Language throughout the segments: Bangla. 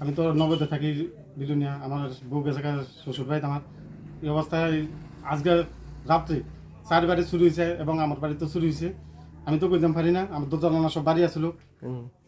আমি তো নগদে থাকি বিলুনিয়া আমার বউ গেছে শ্বশুর বাড়িতে আমার। এই অবস্থায় আজকে রাত্রে চার বাড়ি চুরি হয়েছে এবং আমার বাড়িতে চুরি হয়েছে। আমি তো কইতাম পারি না আমার দরজা সব বাড়ি আসলো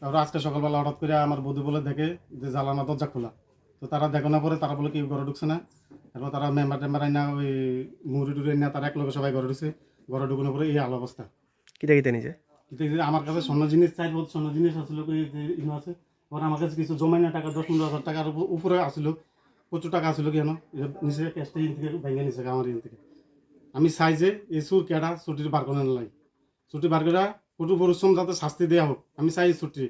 তারপর আজকে সকালবেলা হঠাৎ করে আমার বৌদি বলে দেখে যে জ্বালানা দরজা খোলা। তো তারা দেখো না পরে তারা বলে কেউ ঘরে ঢুকছে না। এরপর তারা মেম্বার টেম্বার আইনা ওই মুড়ি টুড়ি না তারা এক লগে সবাই ঘরে ঢুকছে। ঘরে ঢুকানোর পরে এই আলো অবস্থা। কিতা কিতা নিজে আমার কাছে স্বর্ণ জিনিস চাই বহুত স্বর্ণ জিনিস আসলো ইনো আছে। এবার আমার কাছে কিছু জমাই না টাকা দশ পনেরো হাজার টাকার উপ- উপরে আসলো। প্রচুর টাকা আসলো কেন? নিচে ক্যাশটা ইন থেকে ভেঙে নিছে আমার ইন থেকে। আমি চাই যে এই সুর কেডা ছুটির বার করে নাই ছুটি বার করে কঠোর পরিশ্রম যাতে শাস্তি দেওয়া হোক আমি চাই ছুটি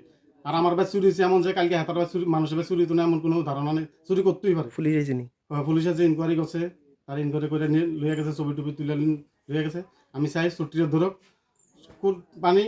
আর আমার বাই চুরি হয়েছে এমন যে কালকে হাতার বাই চুরি মানুষের বাই চুরি তো না এমন কোনো ধারণা নেই। চুরি করতেই পারে। পুলিশ আইছে নি? আহ, পুলিশে যে ইনকোয়ারি করছে। তার ইনকোয়ারি করে নিয়ে লইয়া গেছে ছবি টবি তুলে লইয়া গেছে। আমি চাই ছুটির ধরক। পানি